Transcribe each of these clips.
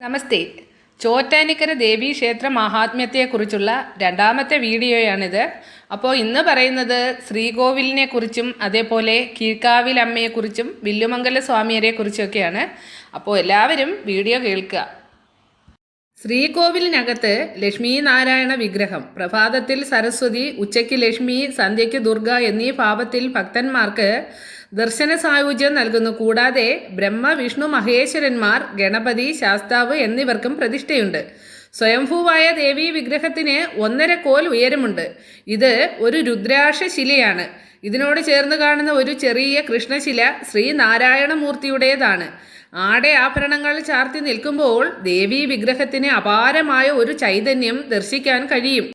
നമസ്തേ. ചോറ്റാനിക്കര ദേവീ ക്ഷേത്ര മഹാത്മ്യത്തെക്കുറിച്ചുള്ള രണ്ടാമത്തെ വീഡിയോയാണിത്. അപ്പോൾ ഇന്ന് പറയുന്നത് ശ്രീകോവിലിനെ കുറിച്ചും അതേപോലെ കീഴ്ക്കാവിൽ അമ്മയെക്കുറിച്ചും വില്ലുമംഗല സ്വാമിയരെ കുറിച്ചൊക്കെയാണ് അപ്പോൾ എല്ലാവരും വീഡിയോ കേൾക്കുക. ശ്രീകോവിലിനകത്ത് ലക്ഷ്മി നാരായണ വിഗ്രഹം പ്രഭാതത്തിൽ സരസ്വതി ഉച്ചയ്ക്ക് ലക്ഷ്മി സന്ധ്യയ്ക്ക് ദുർഗ എന്നീ ഭാവത്തിൽ ഭക്തന്മാർക്ക് ദർശന സായുജ്യം നൽകുന്നു. കൂടാതെ ബ്രഹ്മ വിഷ്ണു മഹേശ്വരന്മാർ ഗണപതി ശാസ്താവ് എന്നിവർക്കും പ്രതിഷ്ഠയുണ്ട്. സ്വയംഭൂവായ ദേവീ വിഗ്രഹത്തിന് ഒന്നര കോൽ ഉയരമുണ്ട്. ഇത് ഒരു രുദ്രാക്ഷ ശിലയാണ് ഇതിനോട് ചേർന്ന് കാണുന്ന ഒരു ചെറിയ കൃഷ്ണശില ശ്രീനാരായണമൂർത്തിയുടേതാണ്. ആടെ ആഭരണങ്ങൾ ചാർത്തി നിൽക്കുമ്പോൾ ദേവീ വിഗ്രഹത്തിന് അപാരമായ ഒരു ചൈതന്യം ദർശിക്കാൻ കഴിയും.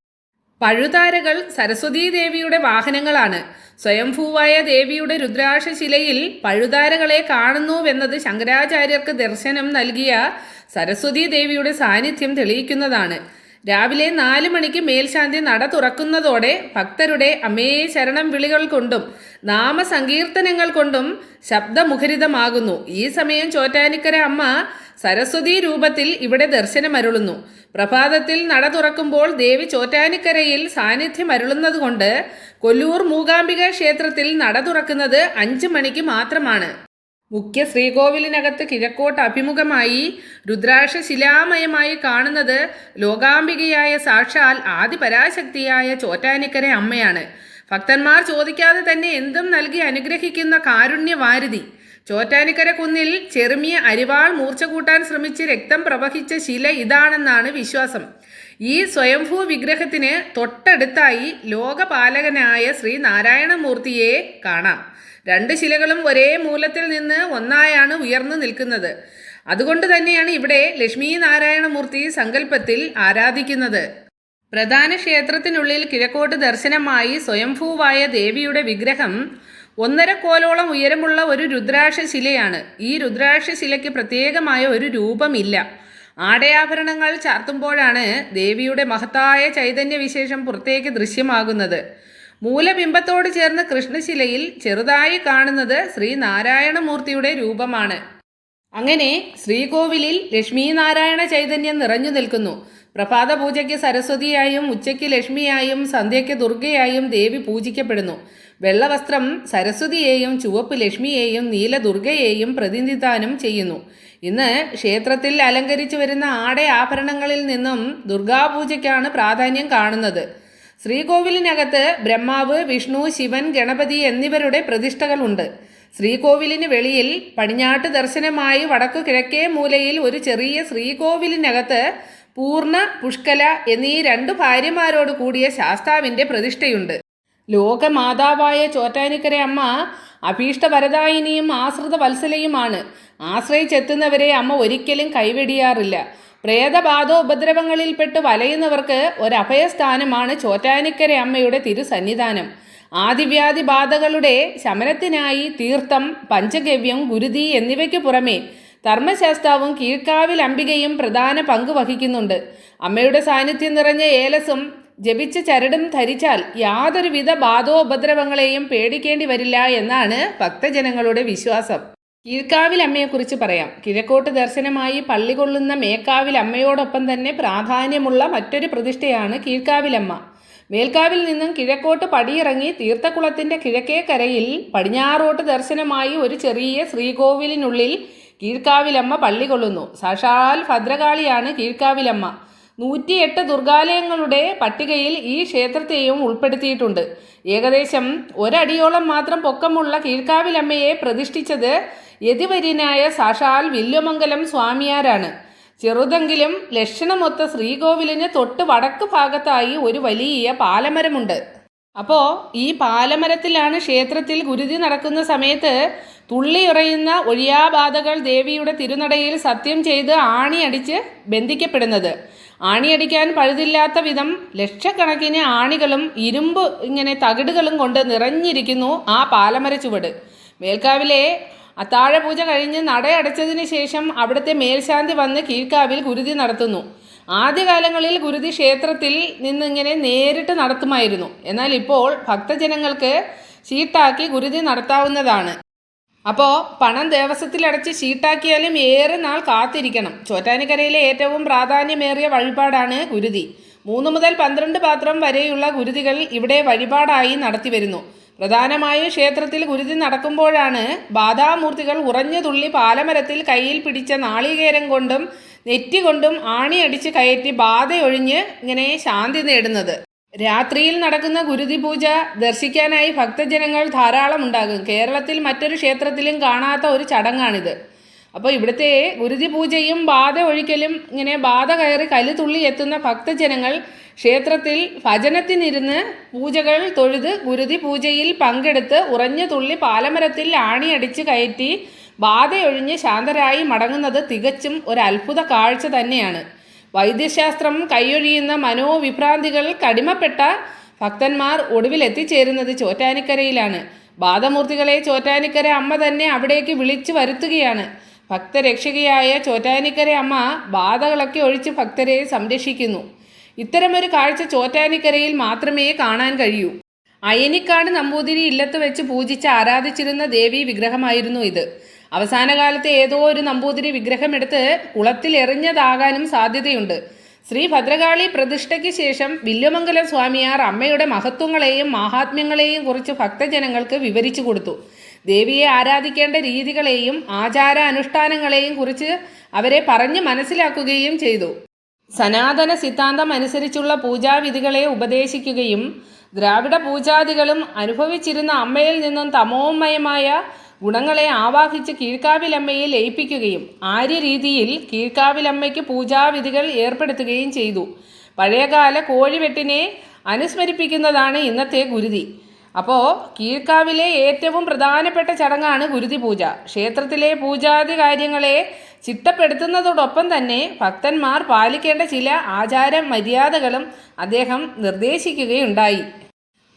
പഴുതാരകൾ സരസ്വതീ ദേവിയുടെ വാഹനങ്ങളാണ്. സ്വയംഭൂവായ ദേവിയുടെ രുദ്രാക്ഷ ശിലയിൽ പഴുതാരകളെ കാണുന്നുവെന്നത് ശങ്കരാചാര്യർക്ക് ദർശനം നൽകിയ സരസ്വതീ ദേവിയുടെ സാന്നിധ്യം തെളിയിക്കുന്നതാണ്. രാവിലെ നാല് മണിക്ക് മേൽശാന്തി നട തുറക്കുന്നതോടെ ഭക്തരുടെ അമേ ശരണം വിളികൾ കൊണ്ടും നാമസങ്കീർത്തനങ്ങൾ കൊണ്ടും ശബ്ദമുഖരിതമാകുന്നു. ഈ സമയം ചോറ്റാനിക്കര അമ്മ സരസ്വതി രൂപത്തിൽ ഇവിടെ ദർശനമരുളുന്നു. പ്രഭാതത്തിൽ നട തുറക്കുമ്പോൾ ദേവി ചോറ്റാനിക്കരയിൽ സാന്നിധ്യം അരുളുന്നതുകൊണ്ട് കൊല്ലൂർ മൂകാംബിക ക്ഷേത്രത്തിൽ നട തുറക്കുന്നത് അഞ്ച് മണിക്ക് മാത്രമാണ്. മുഖ്യ ശ്രീകോവിലിനകത്ത് കിഴക്കോട്ട് അഭിമുഖമായി രുദ്രാക്ഷ ശിലാമയമായി കാണുന്നത് ലോകാംബികയായ സാക്ഷാൽ ആദിപരാശക്തിയായ ചോറ്റാനിക്കര അമ്മയാണ്. ഭക്തന്മാർ ചോദിക്കാതെ തന്നെ എന്തും നൽകി അനുഗ്രഹിക്കുന്ന കാരുണ്യവാരുതി ചോറ്റാനിക്കര കുന്നിൽ ചെറുമിയ അരിവാൾ മൂർച്ച കൂട്ടാൻ ശ്രമിച്ച് രക്തം പ്രവഹിച്ച ശില ഇതാണെന്നാണ് വിശ്വാസം. ഈ സ്വയംഭൂ വിഗ്രഹത്തിന് തൊട്ടടുത്തായി ലോകപാലകനായ ശ്രീ നാരായണമൂർത്തിയെ കാണാം. രണ്ട് ശിലകളും ഒരേ മൂലത്തിൽ നിന്ന് ഒന്നായാണ് ഉയർന്നു നിൽക്കുന്നത്. അതുകൊണ്ട് തന്നെയാണ് ഇവിടെ ലക്ഷ്മി നാരായണമൂർത്തി സങ്കല്പത്തിൽ ആരാധിക്കുന്നത്. പ്രധാന ക്ഷേത്രത്തിനുള്ളിൽ കിഴക്കോട്ട് ദർശനമായി സ്വയംഭൂവായ ദേവിയുടെ വിഗ്രഹം ഒന്നര കോലോളം ഉയരമുള്ള ഒരു രുദ്രാക്ഷ ശിലയാണ്. ഈ രുദ്രാക്ഷ ശിലയ്ക്ക് പ്രത്യേകമായ ഒരു രൂപമില്ല. ആടയാഭരണങ്ങൾ ചാർത്തുമ്പോഴാണ് ദേവിയുടെ മഹത്തായ ചൈതന്യവിശേഷം പുറത്തേക്ക് ദൃശ്യമാകുന്നത്. മൂലബിംബത്തോട് ചേർന്ന കൃഷ്ണശിലയിൽ ചെറുതായി കാണുന്നത് ശ്രീനാരായണമൂർത്തിയുടെ രൂപമാണ്. അങ്ങനെ ശ്രീകോവിലിൽ ലക്ഷ്മീനാരായണ ചൈതന്യം നിറഞ്ഞു നിൽക്കുന്നു. പ്രഭാത പൂജയ്ക്ക് സരസ്വതിയായും ഉച്ചയ്ക്ക് ലക്ഷ്മിയായും സന്ധ്യയ്ക്ക് ദുർഗയായും ദേവി പൂജിക്കപ്പെടുന്നു. വെള്ളവസ്ത്രം സരസ്വതിയെയും ചുവപ്പ് ലക്ഷ്മിയെയും നീല ദുർഗയെയും പ്രതിനിധാനം ചെയ്യുന്നു. ഇന്ന് ക്ഷേത്രത്തിൽ അലങ്കരിച്ചു വരുന്ന ആടെ ആഭരണങ്ങളിൽ നിന്നും ദുർഗാപൂജയ്ക്കാണ് പ്രാധാന്യം കാണുന്നത്. ശ്രീകോവിലിനകത്ത് ബ്രഹ്മാവ് വിഷ്ണു ശിവൻ ഗണപതി എന്നിവരുടെ പ്രതിഷ്ഠകളുണ്ട്. ശ്രീകോവിലിന് വെളിയിൽ പടിഞ്ഞാട്ട് ദർശനമായി വടക്കു കിഴക്കേ മൂലയിൽ ഒരു ചെറിയ ശ്രീകോവിലിനകത്ത് പൂർണ പുഷ്കല എന്നീ രണ്ട് ഭാര്യമാരോട് കൂടിയ ശാസ്താവിന്റെ പ്രതിഷ്ഠയുണ്ട്. ലോകമാതാവായ ചോറ്റാനിക്കര അമ്മ അഭീഷ്ടവരദായിനിയും ആശ്രിത വത്സലയുമാണ് ആശ്രയിച്ചെത്തുന്നവരെ അമ്മ ഒരിക്കലും കൈവെടിയാറില്ല. പ്രേതബാധ ഉപദ്രവങ്ങളിൽപ്പെട്ട് വലയുന്നവർക്ക് ഒരു അഭയസ്ഥാനമാണ് ചോറ്റാനിക്കര അമ്മയുടെ തിരുസന്നിധാനം. ആദിവ്യാധി ബാധകളുടെ ശമനത്തിനായി തീർത്ഥം പഞ്ചഗവ്യം ഗുരുതി എന്നിവയ്ക്ക് പുറമേ ധർമ്മശാസ്താവും കീഴ്ക്കാവിൽ അംബികയും പ്രധാന പങ്ക് വഹിക്കുന്നുണ്ട്. അമ്മയുടെ സാന്നിധ്യം നിറഞ്ഞ ഏലസും ജപിച്ച ചരടും ധരിച്ചാൽ യാതൊരുവിധ ബാധോപദ്രവങ്ങളെയും പേടിക്കേണ്ടി വരില്ല എന്നാണ് ഭക്തജനങ്ങളുടെ വിശ്വാസം. കീഴ്ക്കാവിൽ അമ്മയെക്കുറിച്ച് പറയാം. കിഴക്കോട്ട് ദർശനമായി പള്ളി കൊള്ളുന്ന മേക്കാവിൽ അമ്മയോടൊപ്പം തന്നെ പ്രാധാന്യമുള്ള മറ്റൊരു പ്രതിഷ്ഠയാണ് കീഴ്ക്കാവിലമ്മ. മേൽക്കാവിൽ നിന്നും കിഴക്കോട്ട് പടിയിറങ്ങി തീർത്ഥക്കുളത്തിന്റെ കിഴക്കേ കരയിൽ പടിഞ്ഞാറോട്ട് ദർശനമായി ഒരു ചെറിയ ശ്രീകോവിലിനുള്ളിൽ കീഴ്ക്കാവിലമ്മ പള്ളി കൊള്ളുന്നു. സാക്ഷാൽ ഭദ്രകാളിയാണ് കീഴ്ക്കാവിലമ്മ. നൂറ്റിയെട്ട് ദുർഗാലയങ്ങളുടെ പട്ടികയിൽ ഈ ക്ഷേത്രത്തെയും ഉൾപ്പെടുത്തിയിട്ടുണ്ട്. ഏകദേശം ഒരടിയോളം മാത്രം പൊക്കമുള്ള കീഴ്ക്കാവിലമ്മയെ പ്രതിഷ്ഠിച്ചത് യതിവര്യനായ സാക്ഷാൽ വില്യമംഗലം സ്വാമിയാരാണ്. ചെറുതെങ്കിലും ലക്ഷണമൊത്ത ശ്രീകോവിലിന് തൊട്ട് വടക്ക് ഭാഗത്തായി ഒരു വലിയ പാലമരമുണ്ട്. അപ്പോൾ ഈ പാലമരത്തിലാണ് ക്ഷേത്രത്തിൽ ഗുരുതി നടക്കുന്ന സമയത്ത് തുള്ളിയുറയുന്ന ഒഴിയാബാധകൾ ദേവിയുടെ തിരുനടയിൽ സത്യം ചെയ്ത് ആണിയടിച്ച് ബന്ധിക്കപ്പെടുന്നത്. ആണിയടിക്കാൻ പഴുതില്ലാത്ത വിധം ലക്ഷക്കണക്കിന് ആണികളും ഇരുമ്പ് ഇങ്ങനെ തകിടുകളും കൊണ്ട് നിറഞ്ഞിരിക്കുന്നു ആ പാലമര ചുവട് മേൽക്കാവിലെ അത്താഴപൂജ കഴിഞ്ഞ് നടയടച്ചതിന് ശേഷം അവിടുത്തെ മേൽശാന്തി വന്ന് കീഴ്ക്കാവിൽ ഗുരുതി നടത്തുന്നു. ആദ്യകാലങ്ങളിൽ ഗുരുതി ക്ഷേത്രത്തിൽ നിന്നിങ്ങനെ നേരിട്ട് നടത്തുമായിരുന്നു. എന്നാൽ ഇപ്പോൾ ഭക്തജനങ്ങൾക്ക് ചീട്ടാക്കി ഗുരുതി നടത്താവുന്നതാണ്. അപ്പോൾ പണം ദേവസ്വത്തിലടച്ച് ഷീട്ടാക്കിയാലും ഏറെ നാൾ കാത്തിരിക്കണം. ചോറ്റാനിക്കരയിലെ ഏറ്റവും പ്രാധാന്യമേറിയ വഴിപാടാണ് ഗുരുതി. മൂന്ന് മുതൽ പന്ത്രണ്ട് പാത്രം വരെയുള്ള ഗുരുതികൾ ഇവിടെ വഴിപാടായി നടത്തിവരുന്നു പ്രധാനമായും ക്ഷേത്രത്തിൽ ഗുരുതി നടക്കുമ്പോഴാണ് ബാധാമൂർത്തികൾ ഉറഞ്ഞു തുള്ളി പാലമരത്തിൽ കയ്യിൽ പിടിച്ച നാളികേരം കൊണ്ടും നെറ്റി കൊണ്ടും ആണിയടിച്ച് കയറ്റി ബാധയൊഴിഞ്ഞ് ഇങ്ങനെ ശാന്തി നേടുന്നത്. രാത്രിയിൽ നടക്കുന്ന ഗുരുതി പൂജ ദർശിക്കാനായി ഭക്തജനങ്ങൾ ധാരാളം ഉണ്ടാകും കേരളത്തിൽ മറ്റൊരു ക്ഷേത്രത്തിലും കാണാത്ത ഒരു ചടങ്ങാണിത്. അപ്പോൾ ഇവിടുത്തെ ഗുരുതി പൂജയും ബാധ ഒഴിക്കലും ഇങ്ങനെ ബാധ കയറി കലുതുള്ളി എത്തുന്ന ഭക്തജനങ്ങൾ ക്ഷേത്രത്തിൽ ഭജനത്തിനിരുന്ന് പൂജകൾ തൊഴുത് ഗുരുതി പൂജയിൽ പങ്കെടുത്ത് ഉറഞ്ഞു തുള്ളി പാലമരത്തിൽ ആണിയടിച്ച് കയറ്റി ബാധയൊഴിഞ്ഞ് ശാന്തരായി മടങ്ങുന്നത് തികച്ചും ഒരു അത്ഭുത കാഴ്ച തന്നെയാണ്. വൈദ്യശാസ്ത്രം കൈയൊഴിയുന്ന മനോവിഭ്രാന്തികൾ കടിമപ്പെട്ട ഭക്തന്മാർ ഒടുവിൽ എത്തിച്ചേരുന്നത് ചോറ്റാനിക്കരയിലാണ്. ബാധമൂർത്തികളെ ചോറ്റാനിക്കര അമ്മ തന്നെ അവിടേക്ക് വിളിച്ചു വരുത്തുകയാണ്. ഭക്തരക്ഷകയായ ചോറ്റാനിക്കര അമ്മ ബാധകളൊക്കെ ഒഴിച്ച് ഭക്തരെ സംരക്ഷിക്കുന്നു. ഇത്തരമൊരു കാഴ്ച ചോറ്റാനിക്കരയിൽ മാത്രമേ കാണാൻ കഴിയൂ. അയനിക്കാട് നമ്പൂതിരി ഇല്ലത്ത് വെച്ച് പൂജിച്ച് ആരാധിച്ചിരുന്ന ദേവി വിഗ്രഹമായിരുന്നു ഇത്. അവസാന കാലത്ത് ഏതോ ഒരു നമ്പൂതിരി വിഗ്രഹമെടുത്ത് കുളത്തിൽ എറിഞ്ഞതാകാനും സാധ്യതയുണ്ട്. ശ്രീ ഭദ്രകാളി പ്രതിഷ്ഠയ്ക്ക് ശേഷം വില്യമംഗലം സ്വാമിയാർ അമ്മയുടെ മഹത്വങ്ങളെയും മഹാത്മ്യങ്ങളെയും കുറിച്ച് ഭക്തജനങ്ങൾക്ക് വിവരിച്ചു കൊടുത്തു. ദേവിയെ ആരാധിക്കേണ്ട രീതികളെയും ആചാര അനുഷ്ഠാനങ്ങളെയും കുറിച്ച് അവരെ പറഞ്ഞ് മനസ്സിലാക്കുകയും ചെയ്തു. സനാതന സിദ്ധാന്തം അനുസരിച്ചുള്ള പൂജാവിധികളെ ഉപദേശിക്കുകയും ദ്രാവിഡ പൂജാദികളും അനുഭവിച്ചിരുന്ന അമ്മയിൽ നിന്നും തമോമയമായ ഗുണങ്ങളെ ആവാഹിച്ച് കീഴ്ക്കാവിലമ്മയെ ലയിപ്പിക്കുകയും ആര്യ രീതിയിൽ കീഴ്ക്കാവിലമ്മയ്ക്ക് പൂജാവിധികൾ ഏർപ്പെടുത്തുകയും ചെയ്തു. പഴയകാല കോഴിവെട്ടിനെ അനുസ്മരിപ്പിക്കുന്നതാണ് ഇന്നത്തെ ഗുരുതി. അപ്പോൾ കീഴ്ക്കാവിലെ ഏറ്റവും പ്രധാനപ്പെട്ട ചടങ്ങാണ് ഗുരുതി പൂജ ക്ഷേത്രത്തിലെ പൂജാതി കാര്യങ്ങളെ ചിട്ടപ്പെടുത്തുന്നതോടൊപ്പം തന്നെ ഭക്തന്മാർ പാലിക്കേണ്ട ചില ആചാര മര്യാദകളും അദ്ദേഹം നിർദ്ദേശിക്കുകയുണ്ടായി.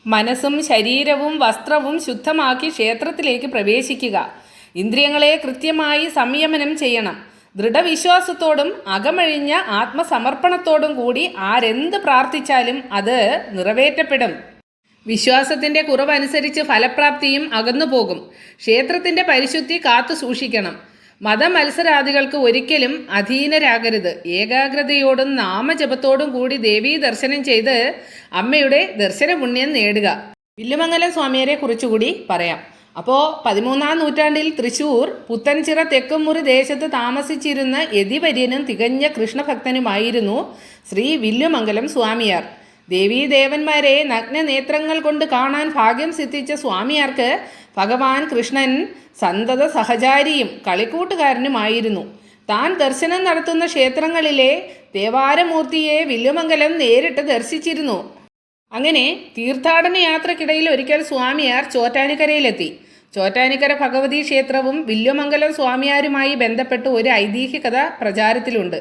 മനസ്സും ശരീരവും വസ്ത്രവും ശുദ്ധമാക്കി ക്ഷേത്രത്തിലേക്ക് പ്രവേശിക്കുക. ഇന്ദ്രിയങ്ങളെ കൃത്യമായി സംയമനം ചെയ്യണം. ദൃഢവിശ്വാസത്തോടും അകമഴിഞ്ഞ ആത്മസമർപ്പണത്തോടും കൂടി ആരെന്ത് പ്രാർത്ഥിച്ചാലും അത് നിറവേറ്റപ്പെടും. വിശ്വാസത്തിന്റെ കുറവനുസരിച്ച് ഫലപ്രാപ്തിയും അകന്നു പോകും ക്ഷേത്രത്തിന്റെ പരിശുദ്ധി കാത്തു സൂക്ഷിക്കണം. മതമത്സരാദികൾക്ക് ഒരിക്കലും അധീനരാകരുത്. ഏകാഗ്രതയോടും നാമജപത്തോടും കൂടി ദേവീ ദർശനം ചെയ്ത് അമ്മയുടെ ദർശന പുണ്യം നേടുക. വില്ലുമംഗലം സ്വാമിയരെ കുറിച്ചുകൂടി പറയാം. അപ്പോൾ പതിമൂന്നാം നൂറ്റാണ്ടിൽ തൃശൂർ പുത്തൻചിറ തെക്കുമുറി ദേശത്ത് താമസിച്ചിരുന്ന യതിവര്യനും തികഞ്ഞ കൃഷ്ണഭക്തനുമായിരുന്നു ശ്രീ വില്ലുമംഗലം സ്വാമിയാർ. ദേവീദേവന്മാരെ നഗ്നനേത്രങ്ങൾ കൊണ്ട് കാണാൻ ഭാഗ്യം സിദ്ധിച്ച സ്വാമിയാർക്ക് ഭഗവാൻ കൃഷ്ണൻ സന്തത സഹചാരിയും കളിക്കൂട്ടുകാരനുമായിരുന്നു. താൻ ദർശനം നടത്തുന്ന ക്ഷേത്രങ്ങളിലെ ദേവാരമൂർത്തിയെ വില്ലുമംഗലം നേരിട്ട് ദർശിച്ചിരുന്നു. അങ്ങനെ തീർത്ഥാടന യാത്രക്കിടയിൽ ഒരിക്കൽ സ്വാമിയാർ ചോറ്റാനിക്കരയിലെത്തി. ചോറ്റാനിക്കര ഭഗവതി ക്ഷേത്രവും വില്ലുമംഗലം സ്വാമിയാരുമായി ബന്ധപ്പെട്ട് ഒരു ഐതിഹ്യകഥ പ്രചാരത്തിലുണ്ട്.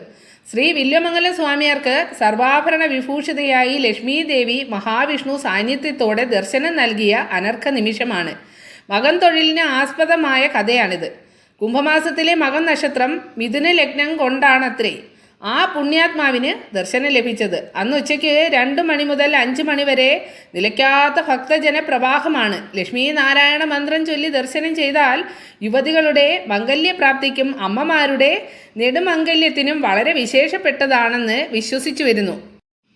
ശ്രീ വില്ലുമംഗലം സ്വാമിയാർക്ക് സർവാഭരണ വിഭൂഷിതയായി ലക്ഷ്മി ദേവി മഹാവിഷ്ണു സാന്നിധ്യത്തോടെ ദർശനം നൽകിയ അനർഘ നിമിഷമാണ്. മകൻ തൊഴിലിന് ആസ്പദമായ കഥയാണിത്. കുംഭമാസത്തിലെ മകൻ നക്ഷത്രം മിഥുന ലഗ്നം കൊണ്ടാണത്രേ. ആ പുണ്യാത്മാവിന് ദർശനം ലഭിച്ചത്. അന്ന് ഉച്ചയ്ക്ക് രണ്ട് മണി മുതൽ അഞ്ച് മണി വരെ നിലയ്ക്കാത്ത ഭക്തജന പ്രവാഹമാണ് ലക്ഷ്മി നാരായണ മന്ത്രം ചൊല്ലി ദർശനം ചെയ്താൽ യുവതികളുടെ മംഗല്യപ്രാപ്തിക്കും അമ്മമാരുടെ നെടുമംഗല്യത്തിനും വളരെ വിശേഷപ്പെട്ടതാണെന്ന് വിശ്വസിച്ചു വരുന്നു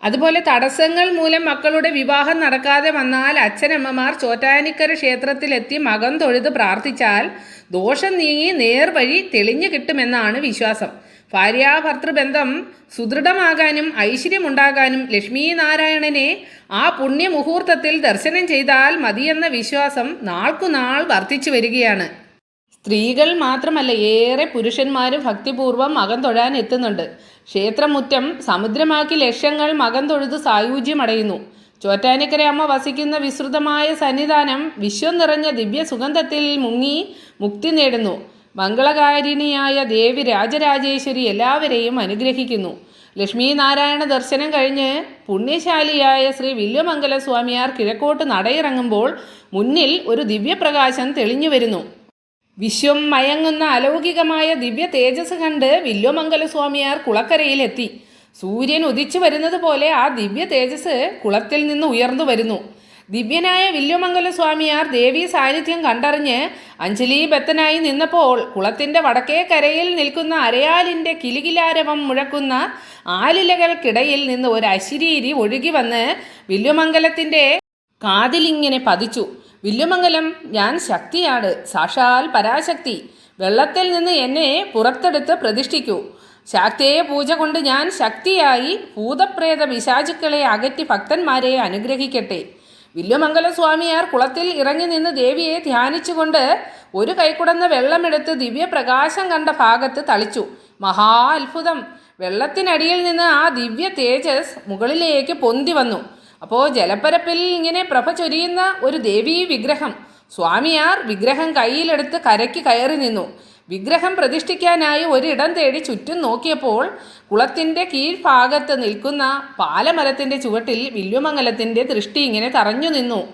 അതുപോലെ തടസ്സങ്ങൾ മൂലം മക്കളുടെ വിവാഹം നടക്കാതെ വന്നാൽ അച്ഛനമ്മമാർ ചോറ്റാനിക്കര ക്ഷേത്രത്തിലെത്തി മകം തൊഴുത് പ്രാർത്ഥിച്ചാൽ ദോഷം നീങ്ങി നേർവഴി തെളിഞ്ഞു കിട്ടുമെന്നാണ് വിശ്വാസം. ഭാര്യാഭർത്തൃബന്ധം സുദൃഢമാകാനും ഐശ്വര്യമുണ്ടാകാനും ലക്ഷ്മി നാരായണനെ ആ പുണ്യമുഹൂർത്തത്തിൽ ദർശനം ചെയ്താൽ മതിയെന്ന വിശ്വാസം നാൾക്കുനാൾ വർദ്ധിച്ചു വരികയാണ്. സ്ത്രീകൾ മാത്രമല്ല ഏറെ പുരുഷന്മാരും ഭക്തിപൂർവം മകം തൊഴാൻ എത്തുന്നുണ്ട്. ക്ഷേത്രമുറ്റം സമുദ്രമാക്കി ലക്ഷങ്ങൾ മകം തൊഴുത് സായൂജ്യമടയുന്നു. ചോറ്റാനിക്കര അമ്മ വസിക്കുന്ന വിസ്തൃതമായ സന്നിധാനം വിശ്വം നിറഞ്ഞ ദിവ്യ സുഗന്ധത്തിൽ മുങ്ങി മുക്തി നേടുന്നു. മംഗളകാരിണിയായ ദേവി രാജരാജേശ്വരി എല്ലാവരെയും അനുഗ്രഹിക്കുന്നു. ലക്ഷ്മി നാരായണ ദർശനം കഴിഞ്ഞ് പുണ്യശാലിയായ ശ്രീ വില്യമംഗല സ്വാമിയാർ കിഴക്കോട്ട് നടയിറങ്ങുമ്പോൾ മുന്നിൽ ഒരു ദിവ്യപ്രകാശം തെളിഞ്ഞു വരുന്നു. വിശ്വം മയങ്ങുന്ന അലൗകികമായ ദിവ്യ തേജസ് കണ്ട് വില്യമംഗല സ്വാമിയാർ കുളക്കരയിലെത്തി. സൂര്യൻ ഉദിച്ചു വരുന്നത് പോലെ ആ ദിവ്യ തേജസ് കുളത്തിൽ നിന്ന് ഉയർന്നു വരുന്നു. ദിവ്യനായ വില്യമംഗല സ്വാമിയാർ ദേവീ സാന്നിധ്യം കണ്ടറിഞ്ഞ് അഞ്ജലി ബത്തനായി നിന്നപ്പോൾ കുളത്തിന്റെ വടക്കേ കരയിൽ നിൽക്കുന്ന അരയാലിന്റെ കിലികിലാരവം മുഴക്കുന്ന ആലിലകൾക്കിടയിൽ നിന്ന് ഒരു അശിരീരി ഒഴുകി വന്ന് വില്യമംഗലത്തിന്റെ കാതിലിങ്ങനെ പതിച്ചു. വില്ലുമംഗലം ഞാൻ ശക്തിയാണ്. സാക്ഷാൽ പരാശക്തി. വെള്ളത്തിൽ നിന്ന് എന്നെ പുറത്തെടുത്ത് പ്രതിഷ്ഠിക്കൂ. ശാക്തേയ പൂജ കൊണ്ട് ഞാൻ ശക്തിയായി ഭൂതപ്രേത പിശാചുക്കളെ അകറ്റി ഭക്തന്മാരെ അനുഗ്രഹിക്കട്ടെ. വില്ലുമംഗല സ്വാമിയാർ കുളത്തിൽ ഇറങ്ങി നിന്ന് ദേവിയെ ധ്യാനിച്ചുകൊണ്ട് ഒരു കൈക്കുടന്ന വെള്ളമെടുത്ത് ദിവ്യപ്രകാശം കണ്ട ഭാഗത്ത് തളിച്ചു. മഹാ അത്ഭുതം. വെള്ളത്തിനടിയിൽ നിന്ന് ആ ദിവ്യ തേജസ് മുകളിലേക്ക് പൊന്തി വന്നു. അപ്പോൾ ജലപ്പരപ്പിൽ ഇങ്ങനെ പ്രഭ ചൊരിയുന്ന ഒരു ദേവീ വിഗ്രഹം. സ്വാമിയാർ വിഗ്രഹം കയ്യിലെടുത്ത് കരയ്ക്ക് കയറി നിന്നു. വിഗ്രഹം പ്രതിഷ്ഠിക്കാനായി ഒരിടം തേടി ചുറ്റും നോക്കിയപ്പോൾ കുളത്തിന്റെ കീഴ്ഭാഗത്ത് നിൽക്കുന്ന പാലമരത്തിന്റെ ചുവട്ടിൽ വില്ലുമംഗലത്തിന്റെ ദൃഷ്ടി ഇങ്ങനെ തറഞ്ഞു നിന്നു.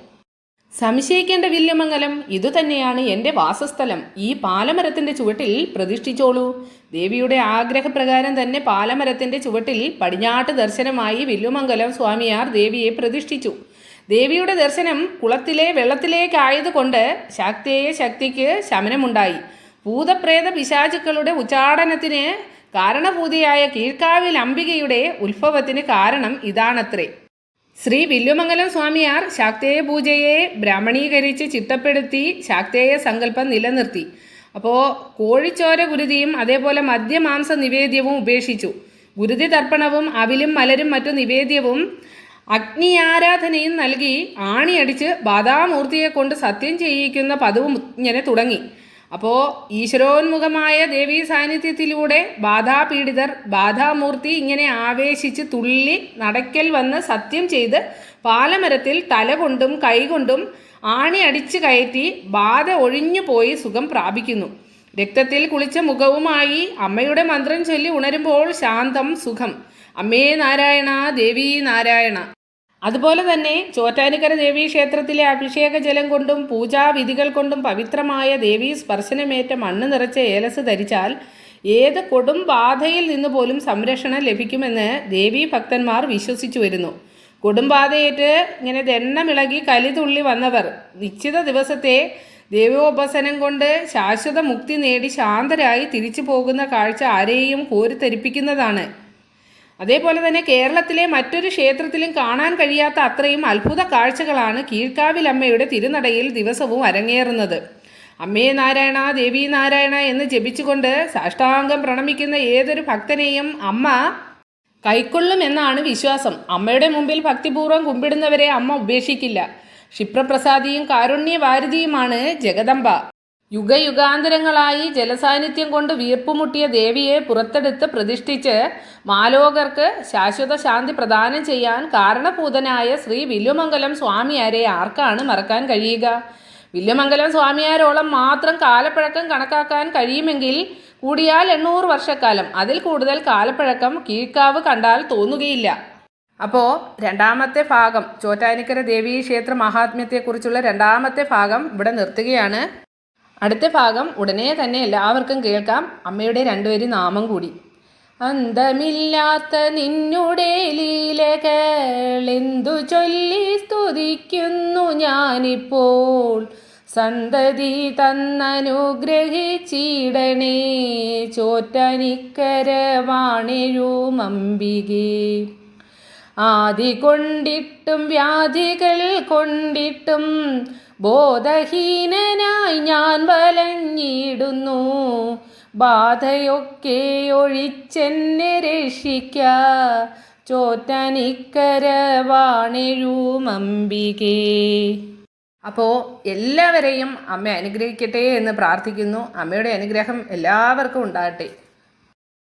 സംശയിക്കേണ്ട വില്യമംഗലം ഇതുതന്നെയാണ് എന്റെ വാസസ്ഥലം. ഈ പാലമരത്തിന്റെ ചുവട്ടിൽ പ്രതിഷ്ഠിച്ചോളൂ. ദേവിയുടെ ആഗ്രഹപ്രകാരം തന്നെ പാലമരത്തിന്റെ ചുവട്ടിൽ പടിഞ്ഞാട്ട് ദർശനമായി വില്ലുമംഗലം സ്വാമിയാർ ദേവിയെ പ്രതിഷ്ഠിച്ചു. ദേവിയുടെ ദർശനം കുളത്തിലെ വെള്ളത്തിലേക്കായതുകൊണ്ട് ശാക്തേയ ശക്തിക്ക് ശമനമുണ്ടായി. ഭൂതപ്രേത പിശാചുക്കളുടെ ഉച്ചാടനത്തിന് കാരണഭൂതിയായ കീഴ്ക്കാവിൽ അംബികയുടെ ഉത്ഭവത്തിന് കാരണം ഇതാണത്രേ. ശ്രീ വില്ലുമംഗലം സ്വാമിയാർ ശാക്തേയ പൂജയെ ബ്രാഹ്മണീകരിച്ച് ചിട്ടപ്പെടുത്തി ശാക്തേയ സങ്കല്പം നിലനിർത്തി. അപ്പോൾ കോഴിച്ചോര ഗുരുതിയും അതേപോലെ മദ്യമാംസ നിവേദ്യവും ഉപേക്ഷിച്ചു. ഗുരുതി തർപ്പണവും അവിലും മലരും മറ്റു നിവേദ്യവും അഗ്നിയാരാധനയും നൽകി ആണിയടിച്ച് ബാധാമൂർത്തിയെ കൊണ്ട് സത്യം ചെയ്യിക്കുന്ന പതിവ് ഇങ്ങനെ തുടങ്ങി. അപ്പോൾ ഈശ്വരോന്മുഖമായ ദേവീ സാന്നിധ്യത്തിലൂടെ ബാധാപീഡിതർ ബാധാമൂർത്തി ഇങ്ങനെ ആവേശിച്ച് തുള്ളി നടക്കൽ വന്ന് സത്യം ചെയ്ത് പാലമരത്തിൽ തലകൊണ്ടും കൈകൊണ്ടും ആണി അടിച്ചു കയറ്റി ബാധ ഒഴിഞ്ഞു പോയി സുഖം പ്രാപിക്കുന്നു. രക്തത്തിൽ കുളിച്ച മുഖവുമായി അമ്മയുടെ മന്ത്രം ചൊല്ലി ഉണരുമ്പോൾ ശാന്തം സുഖം. അമ്മേ നാരായണ ദേവി നാരായണ. അതുപോലെ തന്നെ ചോറ്റാനിക്കര ദേവീ ക്ഷേത്രത്തിലെ അഭിഷേക ജലം കൊണ്ടും പൂജാവിധികൾ കൊണ്ടും പവിത്രമായ ദേവീ സ്പർശനമേറ്റ മണ്ണ് നിറച്ച ഏലസ് ധരിച്ചാൽ ഏത് കൊടും ബാധയിൽ നിന്ന് പോലും സംരക്ഷണം ലഭിക്കുമെന്ന് ദേവീ ഭക്തന്മാർ വിശ്വസിച്ചു വരുന്നു. കൊടുംബാധയേറ്റ് ഇങ്ങനെ ദണ്ണമിളകി കലിതുള്ളി വന്നവർ നിശ്ചിത ദിവസത്തെ ദേവോപസനം കൊണ്ട് ശാശ്വത മുക്തി നേടി ശാന്തരായി തിരിച്ചു പോകുന്ന കാഴ്ച ആരെയും കോരിത്തരിപ്പിക്കുന്നതാണ്. അതേപോലെ തന്നെ കേരളത്തിലെ മറ്റൊരു ക്ഷേത്രത്തിലും കാണാൻ കഴിയാത്ത അത്രയും അത്ഭുത കാഴ്ചകളാണ് കീഴ്ക്കാവിലമ്മയുടെ തിരുനടയിൽ ദിവസവും അരങ്ങേറുന്നത്. അമ്മേ നാരായണ ദേവി നാരായണ എന്ന് ജപിച്ചുകൊണ്ട് സാഷ്ടാംഗം പ്രണമിക്കുന്ന ഏതൊരു ഭക്തനെയും അമ്മ കൈക്കൊള്ളും എന്നാണ് വിശ്വാസം. അമ്മയുടെ മുമ്പിൽ ഭക്തിപൂർവം കുമ്പിടുന്നവരെ അമ്മ ഉപേക്ഷിക്കില്ല. ക്ഷിപ്രപ്രസാദിയും കാരുണ്യവാരുതിയുമാണ് ജഗദംബ. യുഗയുഗാന്തരങ്ങളായി ജലസാന്നിധ്യം കൊണ്ട് വീർപ്പുമുട്ടിയ ദേവിയെ പുറത്തെടുത്ത് പ്രതിഷ്ഠിച്ച് മാലോകർക്ക് ശാശ്വത ശാന്തി പ്രദാനം ചെയ്യാൻ കാരണഭൂതനായ ശ്രീ വില്ലുമംഗലം സ്വാമിയാരെ ആർക്കാണ് മറക്കാൻ കഴിയുക? വില്ലുമംഗലം സ്വാമിയാരോളം മാത്രം കാലപ്പഴക്കം കണക്കാക്കാൻ കഴിയുമെങ്കിൽ കൂടിയാൽ എണ്ണൂറ് വർഷക്കാലം. അതിൽ കൂടുതൽ കാലപ്പഴക്കം കീഴ്ക്കാവ് കണ്ടാൽ തോന്നുകയില്ല. അപ്പോൾ രണ്ടാമത്തെ ഭാഗം ചോറ്റാനിക്കര ദേവീ ക്ഷേത്ര മഹാത്മ്യത്തെക്കുറിച്ചുള്ള രണ്ടാമത്തെ ഭാഗം ഇവിടെ നിർത്തുകയാണ്. അടുത്ത ഭാഗം ഉടനെ തന്നെ എല്ലാവർക്കും കേൾക്കാം. അമ്മയുടെ രണ്ടുപേരും നാമം കൂടി. അന്തമില്ലാത്ത നിന്നുടെ ലീലകളെന്തു ചൊല്ലി സ്തുതിക്കുന്നു ഞാനിപ്പോൾ. സന്തതി തന്നനുഗ്രഹിച്ചിടണേ ചോറ്റനിക്കരവാണിഴു വാണിഴുമമ്പികേ ആദി കൊണ്ടിട്ടും വ്യാധികൾ കൊണ്ടിട്ടും ബോധഹീനനായി ഞാൻ വലഞ്ഞിടുന്നു. ബാധയൊക്കെ ഒഴിച്ചെന്നെ രക്ഷിക്ക. ചോറ്റനിക്കരവാണിഴുമമ്പികേ. അപ്പോൾ എല്ലാവരെയും അമ്മ അനുഗ്രഹിക്കട്ടെ എന്ന് പ്രാർത്ഥിക്കുന്നു. അമ്മയുടെ അനുഗ്രഹം എല്ലാവർക്കും ഉണ്ടാകട്ടെ.